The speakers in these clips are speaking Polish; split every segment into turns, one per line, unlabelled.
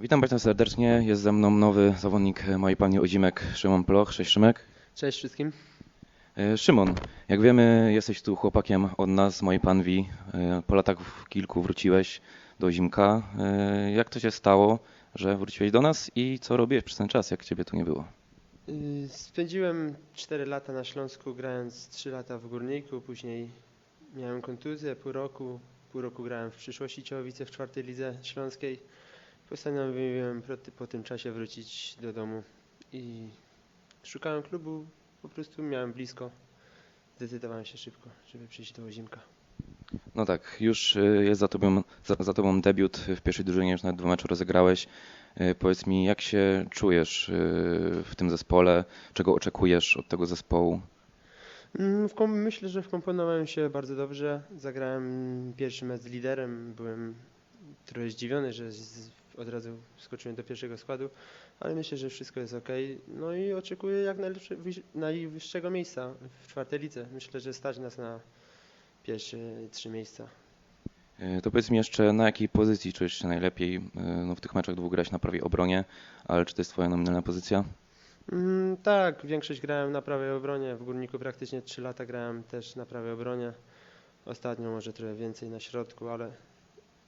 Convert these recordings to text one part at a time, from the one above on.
Witam Państwa serdecznie. Jest ze mną nowy zawodnik mojej pani Ozimek, Szymon Ploch. Cześć Szymek.
Cześć wszystkim.
E, Szymon, jak wiemy, jesteś tu chłopakiem od nas, mojej panwi. E, Po latach kilku wróciłeś do Ozimka. E, Jak to się stało, że wróciłeś do nas i co robiłeś przez ten czas, jak Ciebie tu nie było?
Y, Spędziłem 4 lata na Śląsku, grając 3 lata w Górniku, później miałem kontuzję pół roku, pół roku grałem w przyszłości Ciechowice w czwartej lidze śląskiej. Postanowiłem po, ty- po tym czasie wrócić do domu i szukałem klubu, po prostu miałem blisko. Zdecydowałem się szybko, żeby przyjść do Łozimka.
No tak, już e, jest za Tobą, za, za tobą debiut w pierwszej drużynie, już nawet dwa mecze rozegrałeś. E, Powiedz mi, jak się czujesz e, w tym zespole? Czego oczekujesz od tego zespołu?
Mm, myślę, że wkomponowałem się bardzo dobrze. Zagrałem pierwszy mecz z liderem. Byłem trochę zdziwiony, że od razu skoczyłem do pierwszego składu, ale myślę, że wszystko jest ok. No i oczekuję jak najwyższego miejsca w czwartej. Myślę, że stać nas na pierwsze trzy miejsca.
E, To powiedz mi jeszcze, na jakiej pozycji czujesz się najlepiej? E, No, w tych meczach dwóch grałeś na prawej obronie, ale czy to jest Twoja nominalna pozycja?
Mm, tak, większość grałem na prawej obronie. W Górniku praktycznie 3 lata grałem też na prawej obronie. Ostatnio może trochę więcej na środku, ale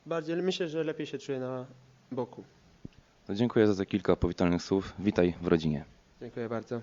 bardziej myślę, że lepiej się czuję na boku.
To dziękuję za te kilka powitalnych słów. Witaj w rodzinie.
Dziękuję bardzo.